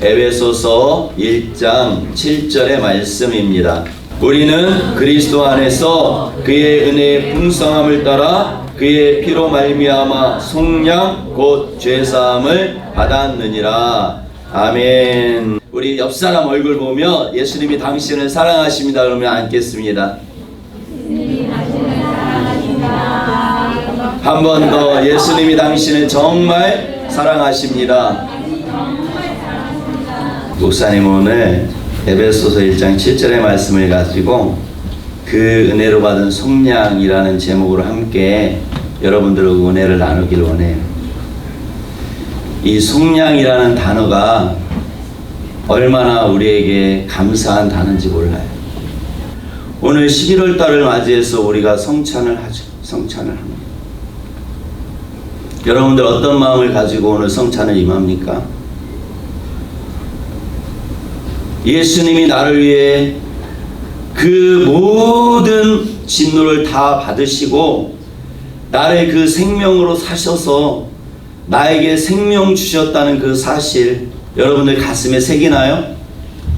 에베소서 1장 7절의 말씀입니다. 우리는 그리스도 안에서 그의 은혜의 풍성함을 따라 그의 피로 말미암아 속량 곧 죄사함을 받았느니라. 아멘. 우리 옆 사람 얼굴 보며 예수님이 당신을 사랑하십니다. 그러면 앉겠습니다. 한 번 더 예수님이 당신을 정말 사랑하십니다. 목사님 오늘 에베소서 1장 7절의 말씀을 가지고 그 은혜로 받은 속량이라는 제목으로 함께 여러분들과 은혜를 나누길 원해요. 이 속량이라는 단어가 얼마나 우리에게 감사한 단어인지 몰라요. 오늘 11월 달을 맞이해서 우리가 성찬을 하죠. 성찬을 합니다. 여러분들 어떤 마음을 가지고 오늘 성찬을 임합니까? 예수님이 나를 위해 그 모든 진노를 다 받으시고 나를 그 생명으로 사셔서 나에게 생명 주셨다는 그 사실 여러분들 가슴에 새기나요?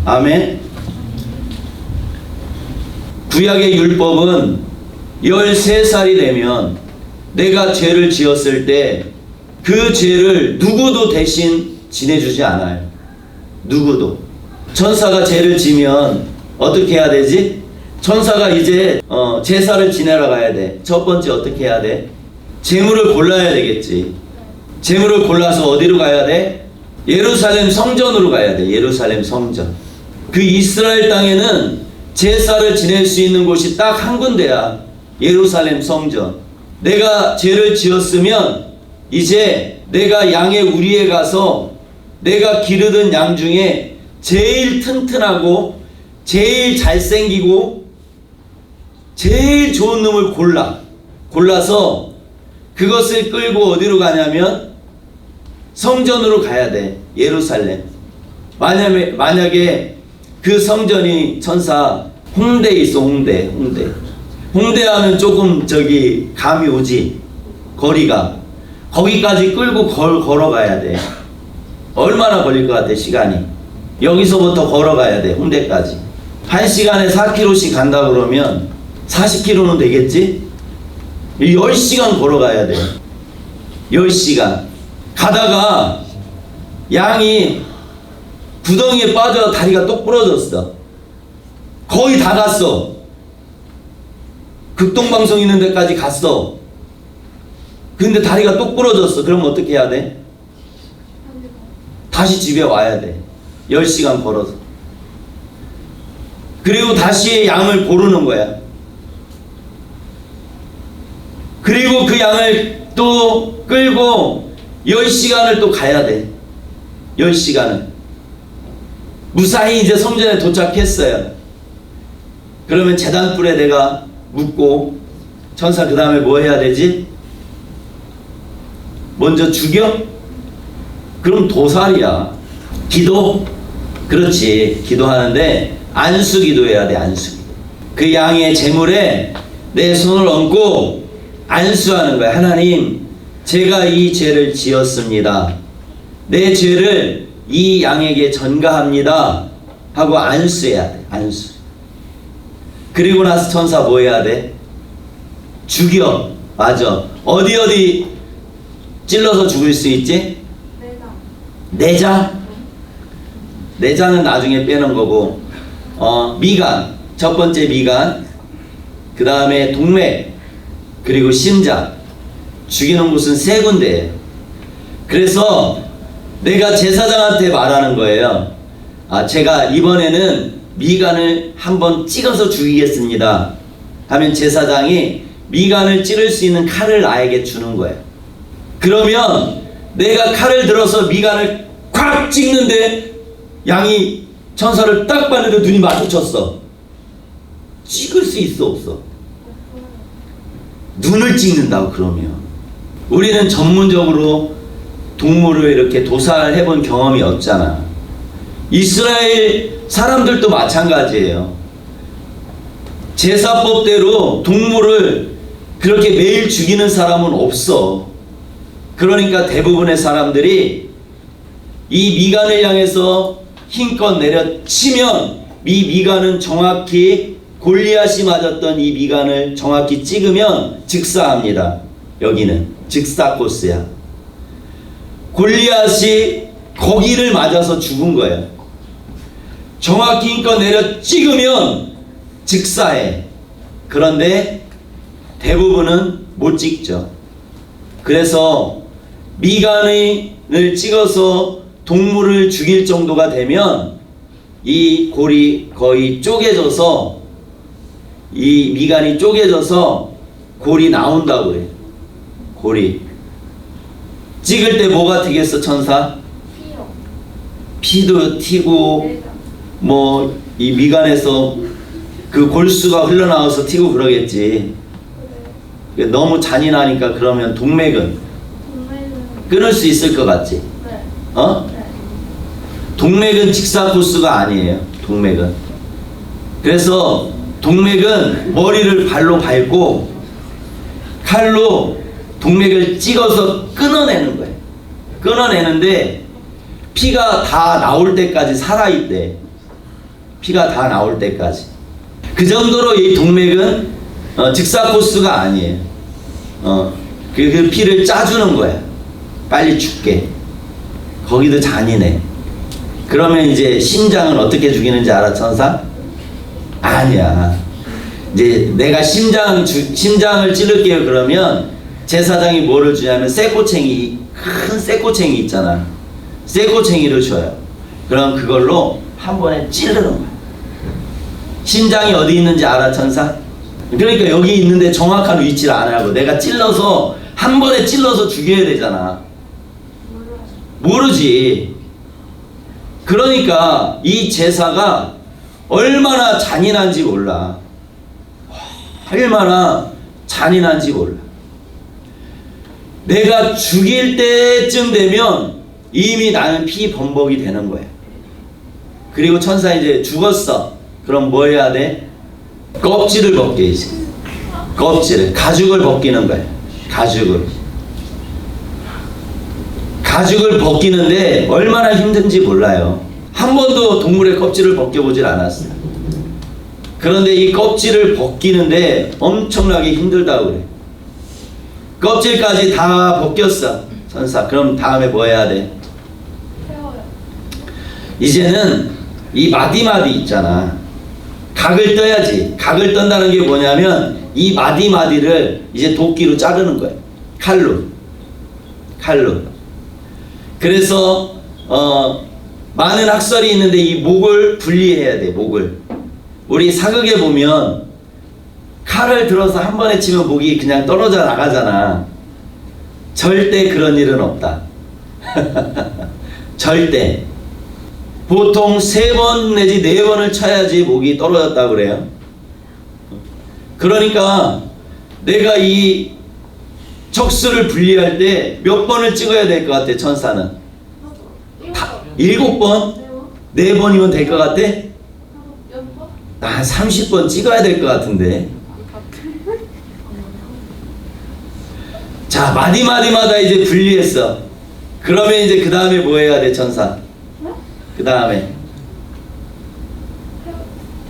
아멘. 구약의 율법은 13살이 되면 내가 죄를 지었을 때 그 죄를 누구도 대신 지내주지 않아요. 누구도. 천사가 죄를 지면 어떻게 해야 되지? 천사가 이제 어, 제사를 지내러 가야 돼. 첫 번째 어떻게 해야 돼? 재물을 골라야 되겠지. 재물을 골라서 어디로 가야 돼? 예루살렘 성전으로 가야 돼. 예루살렘 성전. 그 이스라엘 땅에는 제사를 지낼 수 있는 곳이 딱 한 군데야. 예루살렘 성전. 내가 죄를 지었으면 이제 내가 양의 우리에 가서 내가 기르던 양 중에 제일 튼튼하고 제일 잘생기고 제일 좋은 놈을 골라. 골라서 그것을 끌고 어디로 가냐면 성전으로 가야 돼. 예루살렘. 만약에, 만약에 그 성전이 천사 홍대에 있어, 홍대, 홍대. 홍대 하면 조금 저기 감이 오지. 거리가. 거기까지 끌고 걸, 걸어가야 돼. 얼마나 걸릴 것 같아, 시간이. 여기서부터 걸어가야 돼, 홍대까지. 한 시간에 4km씩 간다 그러면 40km는 되겠지? 10시간 걸어가야 돼. 10시간. 가다가 양이 구덩이에 빠져 다리가 똑 부러졌어. 거의 다 갔어. 극동방송 있는 데까지 갔어. 근데 다리가 똑 부러졌어. 그럼 어떻게 해야 돼? 다시 집에 와야 돼. 10시간 걸어서. 그리고 다시 양을 고르는 거야. 그리고 그 양을 또 끌고 10시간을 또 가야 돼. 10시간을. 무사히 이제 성전에 도착했어요. 그러면 재단불에 내가 묻고 천사 그 다음에 뭐 해야 되지? 먼저 죽여? 그럼 도살이야. 기도? 그렇지. 기도하는데 안수 기도해야 돼. 안수 기도. 그 양의 재물에 내 손을 얹고 안수하는 거야. 하나님, 제가 이 죄를 지었습니다. 내 죄를 이 양에게 전가합니다. 하고 안수해야 돼. 안수. 그리고 나서 천사 뭐 해야 돼? 죽여. 맞아. 어디 어디 찔러서 죽을 수 있지? 내장. 내장 은 나중에 빼는 거고, 어, 미간. 첫 번째 미간. 그 다음에 동맥. 그리고 심장. 죽이는 곳은 세 군데예요. 그래서 내가 제사장한테 말하는 거예요. 아, 제가 이번에는 미간을 한번 찍어서 죽이겠습니다. 하면 제사장이 미간을 찌를 수 있는 칼을 나에게 주는 거예요. 그러면 내가 칼을 들어서 미간을 콱 찍는데 양이 천사를 딱 봤는데 눈이 마주쳤어. 찍을 수 있어 없어? 눈을 찍는다고 그러면 우리는 전문적으로 동물을 이렇게 도살해 본 경험이 없잖아. 이스라엘 사람들도 마찬가지예요. 제사법대로 동물을 그렇게 매일 죽이는 사람은 없어. 그러니까 대부분의 사람들이 이 미간을 향해서 힘껏 내려치면 이 미간은 정확히 골리앗이 맞았던 이 미간을 정확히 찍으면 즉사합니다. 여기는 즉사 코스야. 골리앗이 거기를 맞아서 죽은 거예요. 정확히 힘껏 내려 찍으면 즉사해. 그런데 대부분은 못 찍죠. 그래서 미간을 찍어서 동물을 죽일 정도가 되면 이 골이 거의 쪼개져서 이 미간이 쪼개져서 골이 나온다고 그래. 골이. 찍을 때 뭐가 튀겠어, 천사? 피도 튀고. 뭐 이 미간에서 그 골수가 흘러나와서 튀고 그러겠지. 그래. 너무 잔인하니까 그러면 동맥은 끊을 수 있을 것 같지? 네. 어? 네. 동맥은 직사 코스가 아니에요. 동맥은. 그래서 동맥은 머리를 발로 밟고 칼로 동맥을 찍어서 끊어내는 거예요. 끊어내는데 피가 다 나올 때까지 살아있대. 피가 다 나올 때까지. 그 정도로 이 동맥은 어, 직사 코스가 아니에요. 어, 그, 그 피를 짜주는 거야. 빨리 죽게. 거기도 잔인해. 그러면 이제 심장은 어떻게 죽이는지 알아, 천사? 아니야. 이제 내가 심장 주, 심장을 찌를게요. 그러면 제사장이 뭐를 주냐면 쇠꼬챙이 큰 쇠꼬챙이 있잖아. 쇠꼬챙이를 줘요. 그럼 그걸로 한 번에 찌르는 거야. 심장이 어디 있는지 알아, 천사? 그러니까 여기 있는데 정확한 위치를 안 알고 내가 찔러서 한 번에 찔러서 죽여야 되잖아. 모르지. 그러니까 이 제사가 얼마나 잔인한지 몰라. 얼마나 잔인한지 몰라. 내가 죽일 때쯤 되면 이미 나는 피 범벅이 되는 거야. 그리고 천사 이제 죽었어. 그럼 뭐 해야 돼? 껍질을 이제. 껍질을 가죽을 벗기는 거야. 가죽을. 가죽을 벗기는데 얼마나 힘든지 몰라요. 한 번도 동물의 껍질을 벗겨보질 않았어요. 그런데 이 껍질을 벗기는데 엄청나게 힘들다고 그래. 껍질까지 다 벗겼어. 천사. 그럼 다음에 뭐 해야 돼? 이제는 이 마디마디 있잖아. 각을 떠야지. 각을 떤다는 게 뭐냐면 이 마디마디를 이제 도끼로 자르는 거야. 칼로. 칼로. 그래서 어 많은 학설이 있는데 이 목을 분리해야 돼. 목을. 우리 사극에 보면 칼을 들어서 한 번에 치면 목이 그냥 떨어져 나가잖아. 절대 그런 일은 없다. 절대. 보통 세 번 내지 네 번을 쳐야지 목이 떨어졌다 그래요. 그러니까 내가 이 척수를 분리할 때 몇 번을 찍어야 될 것 같아 천사는 다, 일곱 번, 네 번이면 될 것 같아? 나 30번 찍어야 될 것 같은데. 자 마디마디마다 이제 분리했어. 그러면 이제 그 다음에 뭐 해야 돼 천사? 그 다음에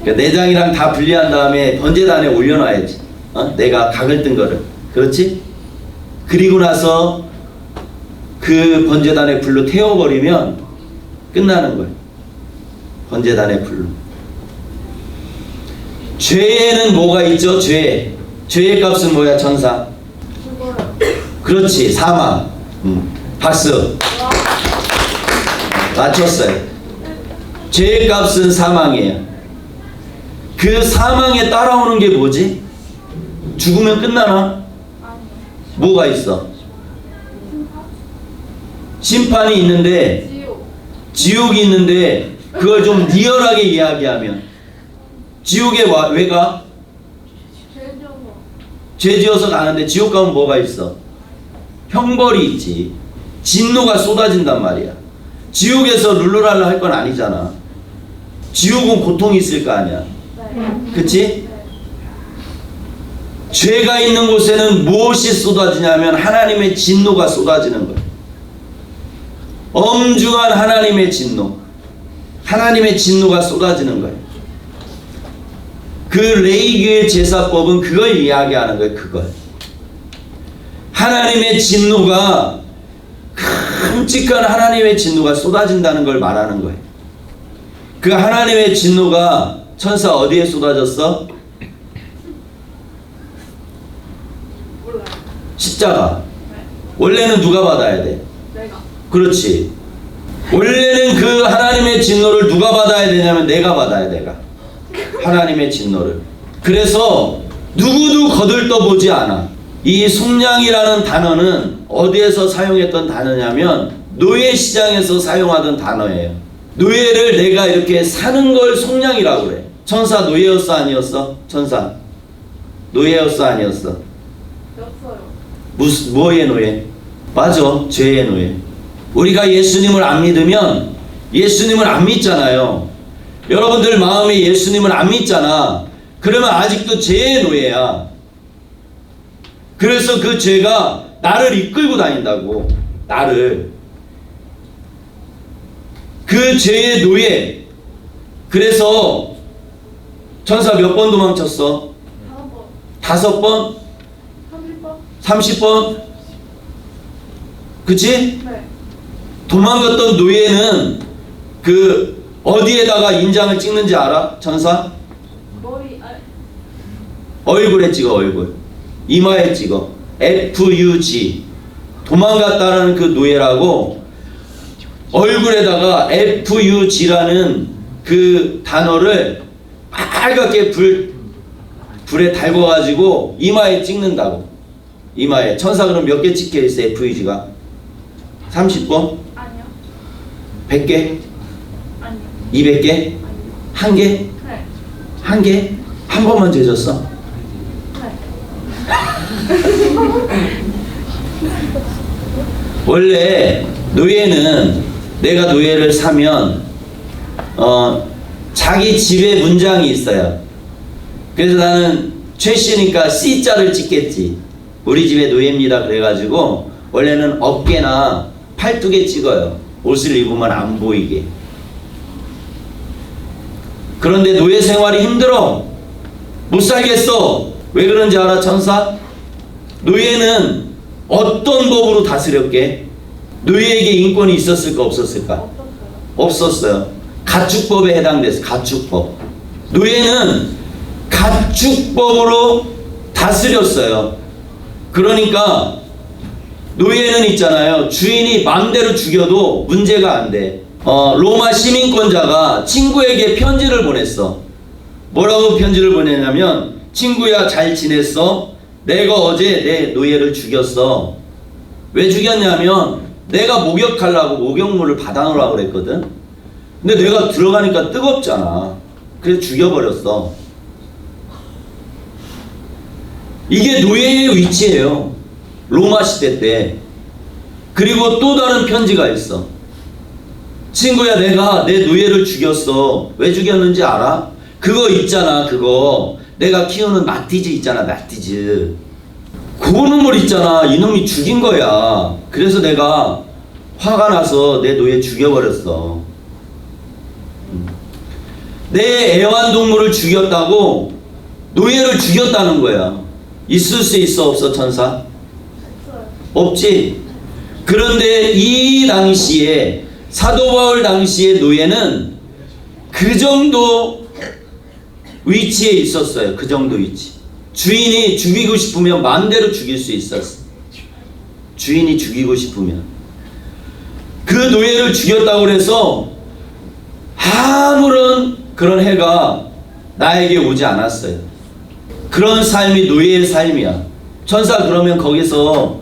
그러니까 내장이랑 다 분리한 다음에 번제단에 올려놔야지. 어? 내가 각을 뜬 거를. 그렇지? 그리고 나서 그 번제단의 불로 태워버리면 끝나는 거야. 번제단의 불로. 죄에는 뭐가 있죠? 죄. 죄의 값은 뭐야, 천사? 그렇지, 사망. 음, 박수. 맞췄어요. 죄의 값은 사망이에요. 그 사망에 따라오는 게 뭐지? 죽으면 끝나나? 뭐가 있어? 심판? 심판이 있는데 지옥. 지옥이 있는데 그걸 좀 리얼하게 이야기하면 지옥에 와, 왜 가? 죄 지어서 가는데 지옥 가면 뭐가 있어? 형벌이 있지. 진노가 쏟아진단 말이야. 지옥에서 룰루랄라 할 건 아니잖아. 지옥은 고통이 있을 거 아니야. 네. 그치? 네. 죄가 있는 곳에는 무엇이 쏟아지냐면 하나님의 진노가 쏟아지는 거야. 엄중한 하나님의 진노. 하나님의 진노가 쏟아지는 거예요. 그 레이기의 제사법은 그걸 이야기하는 거예요. 그걸. 하나님의 진노가 끔찍한 하나님의 진노가 쏟아진다는 걸 말하는 거예요. 그 하나님의 진노가 천사 어디에 쏟아졌어? 몰라요. 십자가. 원래는 누가 받아야 돼? 내가. 그렇지. 원래는 그 하나님의 진노를 누가 받아야 되냐면 내가 받아야 내가. 하나님의 진노를. 그래서 누구도 거들떠 보지 않아. 이 속량이라는 단어는 어디에서 사용했던 단어냐면 노예 시장에서 사용하던 단어예요. 노예를 내가 이렇게 사는 걸 속량이라고 그래. 천사 노예였어 아니었어? 천사 노예였어 아니었어? 였어요. 무슨 뭐의 노예? 맞아, 죄의 노예. 우리가 예수님을 안 믿으면 예수님을 안 믿잖아요. 여러분들 마음에 예수님을 안 믿잖아. 그러면 아직도 죄의 노예야. 그래서 그 죄가 나를 이끌고 다닌다고. 나를. 그 죄의 노예. 그래서 천사 몇 번 도망쳤어? 다섯 번. 다섯 번? 삼십 번. 30번? 그치? 네. 도망갔던 노예는 그 어디에다가 인장을 찍는지 알아? 천사? 머리. 아. 얼굴에 찍어 얼굴 이마에 찍어 FUG 도망갔다라는 그 노예라고 얼굴에다가 FUG라는 그 단어를 빨갛게 불 불에 달궈가지고 이마에 찍는다고 이마에 천사 그럼 몇 개 찍혀 있어 FUG가 30번 아니요. 100개 아니요. 200개 아니요. 한 개? 네. 한 개? 한 번만 재졌어. 네. 원래 노예는 내가 노예를 사면 어 자기 집에 문장이 있어요. 그래서 나는 최 씨니까 C자를 찍겠지. 우리 집에 노예입니다. 그래가지고 원래는 어깨나 팔뚝에 찍어요. 옷을 입으면 안 보이게. 그런데 노예 생활이 힘들어. 못 살겠어. 왜 그런지 알아, 천사? 노예는 어떤 법으로 다스렸게? 노예에게 인권이 있었을까, 없었을까? 없었어요. 가축법에 해당돼서 가축법. 노예는 가축법으로 다스렸어요. 그러니까 노예는 있잖아요. 주인이 마음대로 죽여도 문제가 안 돼. 어, 로마 시민권자가 친구에게 편지를 보냈어. 뭐라고 편지를 보냈냐면 친구야 잘 지냈어? 내가 어제 내 노예를 죽였어. 왜 죽였냐면 내가 목욕하려고 목욕물을 받아놓으라고 그랬거든. 근데 내가 들어가니까 뜨겁잖아. 그래서 죽여버렸어. 이게 노예의 위치예요. 로마 시대 때. 그리고 또 다른 편지가 있어. 친구야, 내가 내 노예를 죽였어. 왜 죽였는지 알아? 그거 있잖아, 그거. 내가 키우는 마티즈 있잖아, 마티즈. 그 놈을 있잖아. 이놈이 죽인 거야. 그래서 내가 화가 나서 내 노예 죽여버렸어. 음. 내 애완동물을 죽였다고 노예를 죽였다는 거야. 있을 수 있어, 없어, 천사? 없지. 그런데 이 당시에 사도 바울 당시의 노예는 그 정도 위치에 있었어요. 그 정도 위치. 주인이 죽이고 싶으면 마음대로 죽일 수 있었어. 주인이 죽이고 싶으면. 그 노예를 죽였다고 해서 아무런 그런 해가 나에게 오지 않았어요. 그런 삶이 노예의 삶이야. 천사 그러면 거기서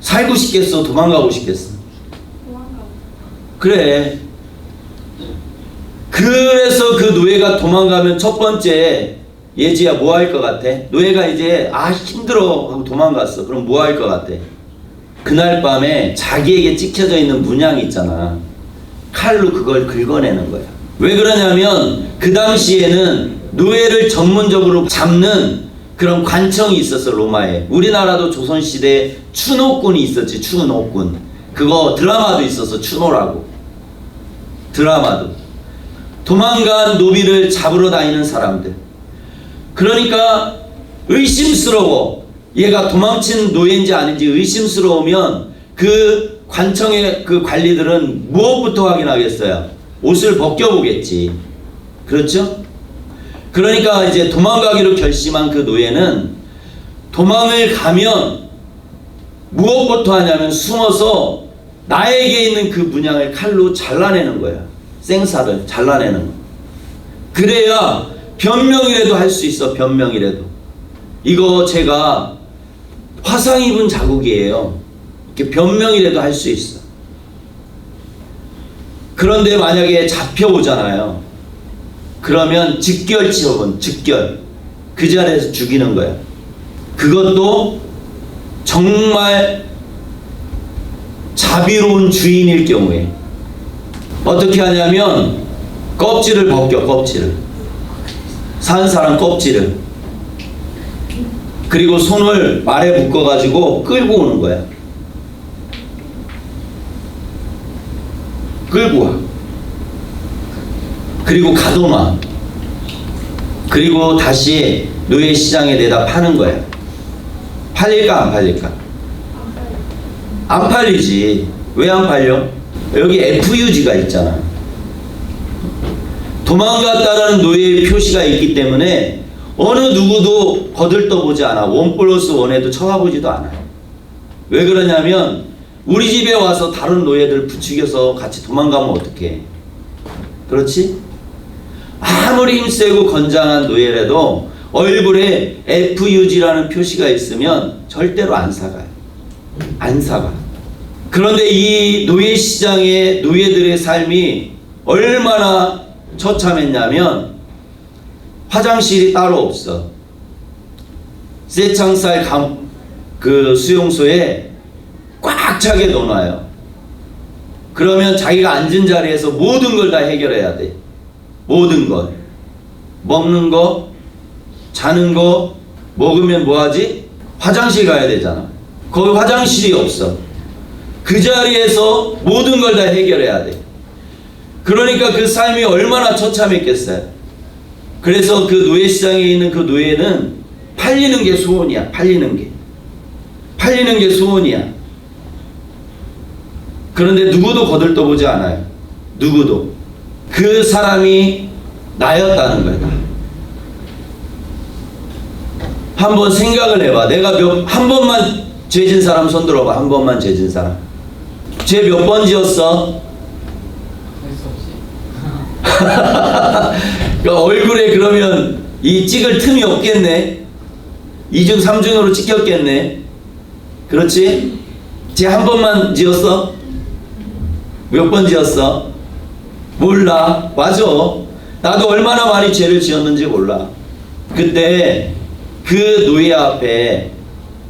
살고 싶겠어? 도망가고 싶겠어? 그래. 그래서 그 노예가 도망가면 첫 번째 예지야 뭐 할 것 같아? 노예가 이제 아 힘들어 하고 도망갔어. 그럼 뭐 할 것 같아? 그날 밤에 자기에게 찍혀져 있는 문양이 있잖아. 칼로 그걸 긁어내는 거야. 왜 그러냐면 그 당시에는 노예를 전문적으로 잡는 그런 관청이 있었어 로마에. 우리나라도 조선 시대 추노꾼이 있었지 추노꾼. 그거 드라마도 있어서 추노라고. 드라마도. 도망간 노비를 잡으러 다니는 사람들. 그러니까 의심스러워. 얘가 도망친 노예인지 아닌지 의심스러우면 그 관청의 그 관리들은 무엇부터 확인하겠어요? 옷을 벗겨보겠지. 그렇죠? 그러니까 이제 도망가기로 결심한 그 노예는 도망을 가면 무엇부터 하냐면 숨어서 나에게 있는 그 문양을 칼로 잘라내는 거야. 생사를 잘라내는 거. 그래야 변명이라도 할 수 있어. 변명이라도. 이거 제가 화상 입은 자국이에요. 이렇게 변명이라도 할 수 있어. 그런데 만약에 잡혀오잖아요. 그러면 직결 치업은 직결. 그 자리에서 죽이는 거야. 그것도 정말 자비로운 주인일 경우에. 어떻게 하냐면 껍질을 벗겨 껍질을. 산 사람 껍질을. 그리고 손을 말에 묶어 가지고 끌고 오는 거야. 끌고 와 그리고 가둬놔 그리고 다시 노예 시장에 내다 파는 거야 팔릴까 안 팔릴까 안 팔리지. 왜 안 팔려? 여기 FUG가 있잖아. 도망갔다라는 노예의 표시가 있기 때문에 어느 누구도 거들떠보지 않아. 원 플러스 원에도 쳐다보지도 않아요. 왜 그러냐면 우리 집에 와서 다른 노예들 부추겨서 같이 도망가면 어떡해. 그렇지? 아무리 힘세고 건장한 노예라도 얼굴에 FUG라는 표시가 있으면 절대로 안 사가요. 안 사가. 그런데 이 노예 시장의 노예들의 삶이 얼마나 처참했냐면 화장실이 따로 없어. 쇠창살 감, 그 수용소에 꽉 차게 넣어놔요. 그러면 자기가 앉은 자리에서 모든 걸 다 해결해야 돼. 모든 것. 먹는 거, 자는 거, 먹으면 뭐하지? 화장실 가야 되잖아. 거기 화장실이 없어. 그 자리에서 모든 걸 다 해결해야 돼. 그러니까 그 삶이 얼마나 처참했겠어요. 그래서 그 노예 시장에 있는 그 노예는 팔리는 게 소원이야. 팔리는 게. 팔리는 게 소원이야. 그런데 누구도 거들떠보지 않아요. 누구도. 그 사람이 나였다는 거야. 나. 한번 생각을 해봐. 내가 몇, 한 번만 죄진 사람 손 들어봐. 한 번만 죄진 사람. 죄 몇 번 지었어? 그러니까 얼굴에 그러면 이 찍을 틈이 없겠네. 이중 삼중으로 찍혔겠네. 그렇지? 죄한 번만 지었어? 몇 번 지었어? 몰라. 맞아. 나도 얼마나 많이 죄를 지었는지 몰라. 그때 그 노예 앞에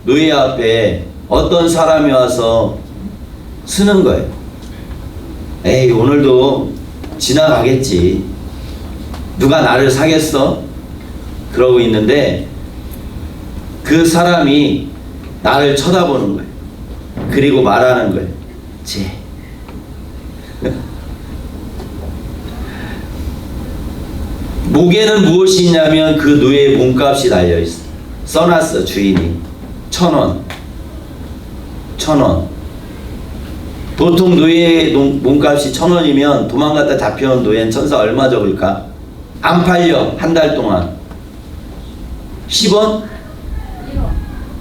노예 앞에 어떤 사람이 와서 쓰는 거예요. 에이 오늘도 지나가겠지. 누가 나를 사겠어? 그러고 있는데 그 사람이 나를 쳐다보는 거예요. 그리고 말하는 거예요. 쟤. 목에는 무엇이 있냐면 그 노예의 몸값이 달려 있어. 써놨어 주인이 천 원. 천 원. 보통 노예 농- 몸값이 천 원이면 도망갔다 잡혀온 노예는 천사 얼마 적을까? 안 팔려 한 달 동안. 10원? 1원.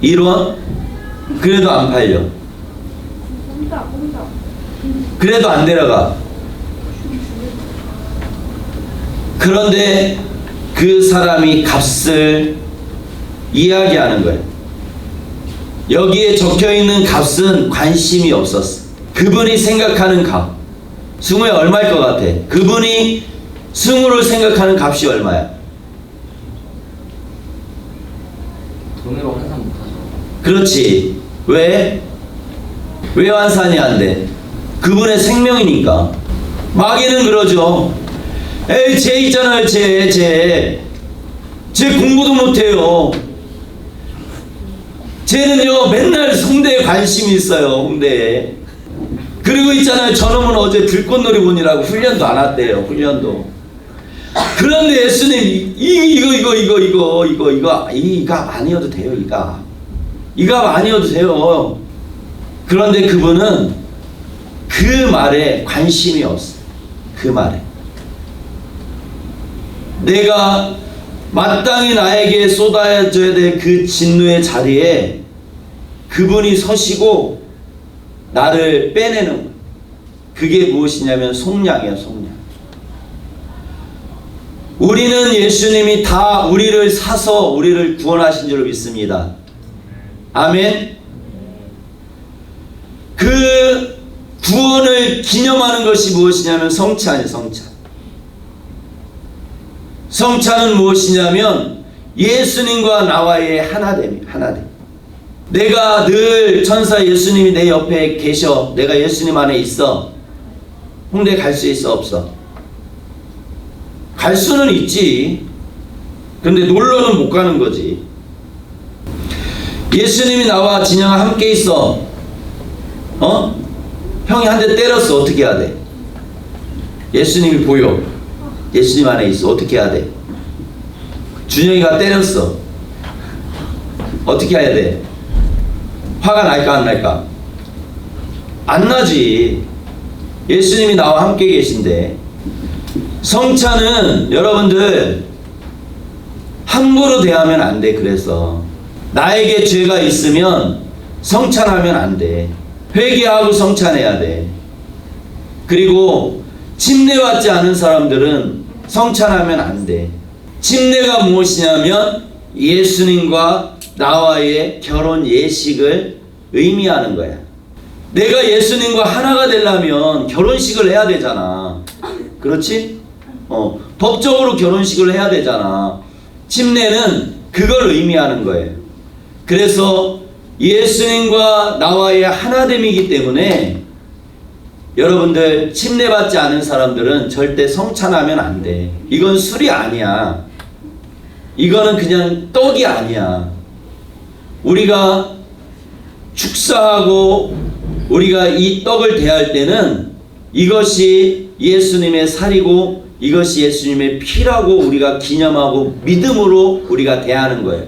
1원? 그래도 안 팔려. 그래도 안 데려가. 그런데 그 사람이 값을 이야기하는 거예요. 여기에 적혀 있는 값은 관심이 없었어. 그분이 생각하는 값. 승우에 얼마일 것 같아? 그분이 승우를 생각하는 값이 얼마야? 돈으로 환산 못하죠. 그렇지. 왜? 왜 환산이 안 돼? 그분의 생명이니까. 마귀는 그러죠. 에이, 쟤 있잖아요, 쟤, 쟤. 쟤 공부도 못해요. 쟤는요, 맨날 홍대에 관심이 있어요, 홍대에. 그리고 있잖아요. 저놈은 어제 들꽃놀이 보느라고 훈련도 안 왔대요. 훈련도. 그런데 예수님 이 이거 이거 이거 이거 이거 이거 이가 아니어도 돼요. 이가 이가 아니어도 돼요. 그런데 그분은 그 말에 관심이 없어. 그 말에. 내가 마땅히 나에게 쏟아져야 될 그 진노의 자리에 그분이 서시고 나를 빼내는. 그게 무엇이냐면 속량이에요, 속량. 우리는 예수님이 다 우리를 사서 우리를 구원하신 줄 믿습니다. 아멘. 그 구원을 기념하는 것이 무엇이냐면 성찬이에요, 성찬. 성찬은 무엇이냐면 예수님과 나와의 하나됨이 하나됨. 내가 늘 천사 예수님이 내 옆에 계셔. 내가 예수님 안에 있어. 홍대 갈 수 있어 없어? 갈 수는 있지. 근데 놀러는 못 가는 거지. 예수님이 나와 진영아 함께 있어. 어? 형이 한 대 때렸어. 어떻게 해야 돼? 예수님이 보여. 예수님 안에 있어. 어떻게 해야 돼? 준영이가 때렸어. 어떻게 해야 돼? 화가 날까 안 날까? 안 나지. 예수님이 나와 함께 계신데 성찬은 여러분들 함부로 대하면 안 돼. 그래서 나에게 죄가 있으면 성찬하면 안 돼. 회개하고 성찬해야 돼. 그리고 침례받지 않은 사람들은 성찬하면 안 돼. 침례가 무엇이냐면 예수님과 나와의 결혼 예식을 의미하는 거야. 내가 예수님과 하나가 되려면 결혼식을 해야 되잖아. 그렇지? 어, 법적으로 결혼식을 해야 되잖아. 침례는 그걸 의미하는 거예요. 그래서 예수님과 나와의 하나됨이기 때문에 여러분들 침례받지 않은 사람들은 절대 성찬하면 안 돼. 이건 술이 아니야. 이거는 그냥 떡이 아니야. 우리가 축사하고 우리가 이 떡을 대할 때는 이것이 예수님의 살이고 이것이 예수님의 피라고 우리가 기념하고 믿음으로 우리가 대하는 거예요.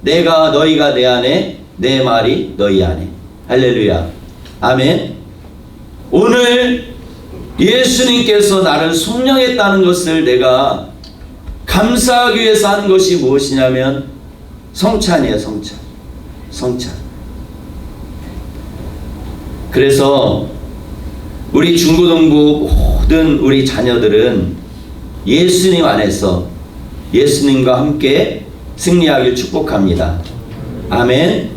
내가 너희가 내 안에 내 말이 너희 안에. 할렐루야. 아멘. 오늘 예수님께서 나를 속량했다는 것을 내가 감사하기 위해서 한 것이 무엇이냐면 성찬이에요, 성찬. 성찬. 그래서 우리 중고등부 모든 우리 자녀들은 예수님 안에서 예수님과 함께 승리하길 축복합니다. 아멘.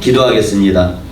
기도하겠습니다.